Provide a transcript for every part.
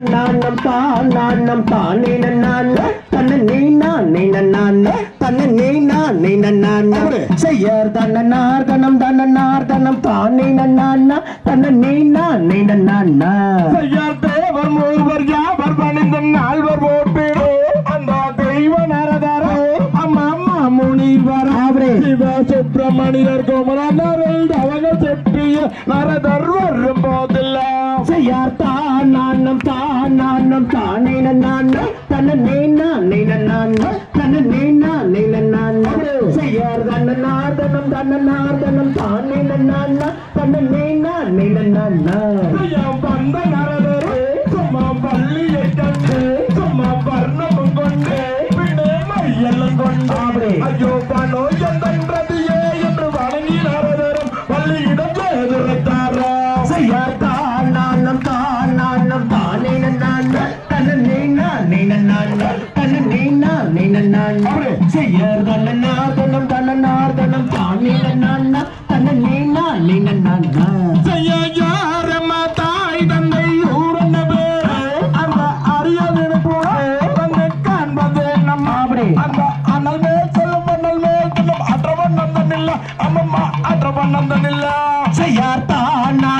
நான்னம் தான் நான்னம் தான் நீ நான். தன்ன நீ நான் நீ நான். தன்ன நீ நான் நீ நான். செய்யர் தன்னனார் தனம் தன்னனார் தனம் தான் நீ நான் தன்ன நீ நான் நீ நான். செய்யார் தேவர் மூவர் யாவர் பணிந்த நால்வர் போட்டிரோ அந்த தெய்வ நரதரோ. அம்மா அம்மா முனிவர். ஆவரே. சிவ சுப்பிரமணியர் குமரனரில் அவர்கள் செப்பிய நரதர் போதெல்லாம். செய்யார் தான் நான்னம் தான் நான்னம் தான் நீ நான் தன்ன நான் நான் தன்ன நீ நான் நீ நான் செய்யார் தன்னனார் தனம் தன்னனார் தனம் தான் நீ நான் தன்ன நான் நீ நான் செய்யாம் வந்த நரதரே அந்த அனல் மேல் செல்லும் அனல் மேல் செல்லும் அற்றவன் நந்தனில்ல. அம்மம்மா அற்றவன் நந்தனில்ல. செய்யார் தான் தான்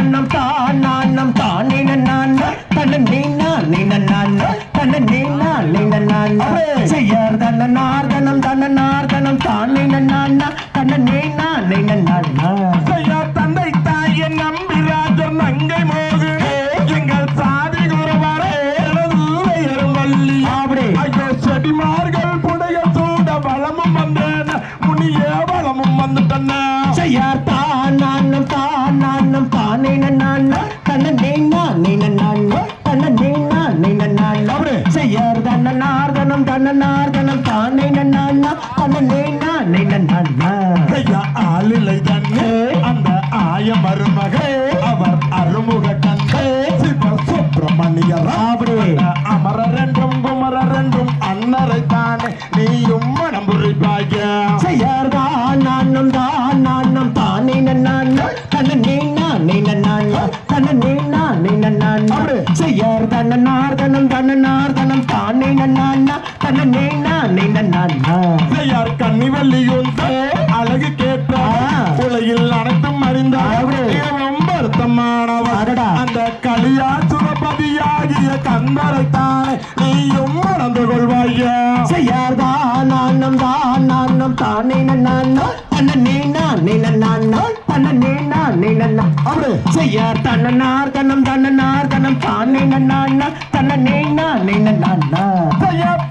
தந்தை தாயை நம்பி ராஜர் நங்கை மோகு எங்கள் சாதி குருவரே வள்ளி ஐயோ செடிமார்கள் புடைய சூட வளமும் வந்தேன் முனியே வளமும் வந்துட்டன செய்யார் தான் நான்னம் தான் நான்னம் தான் நான் தன்ன நீ நான் நீ நான் நான் செய்யார் நான் தானே நீயும் மனம் புரிப்பாய செய்யார் தான் நான்னம் தான் நான்னம் தான் நான் தன்ன நான் நான் தன்ன நான் நான் செய்யார் தன்னனார் தனம் தன்னனார் தனம் தான் நான் தன்ன நான் நான் செய்யார் கன்னி வெள்ளியுந்த அழகு கேட்ட. உலகில் அனைத்தும் அறிந்தார் வருத்தமானவர். அந்த கலியா சுரபதியாகிய கந்தரை தானே நீயும் மணந்து கொள்வாயா. நான்னம் நான் தன்ன நீ நான் நீ நான் நான் அவரு செய்யார் தன்னனார் தன்னம் தன்னனார் தன்னம் தான் நீ நான் தன்ன நீ நான் நீ நான்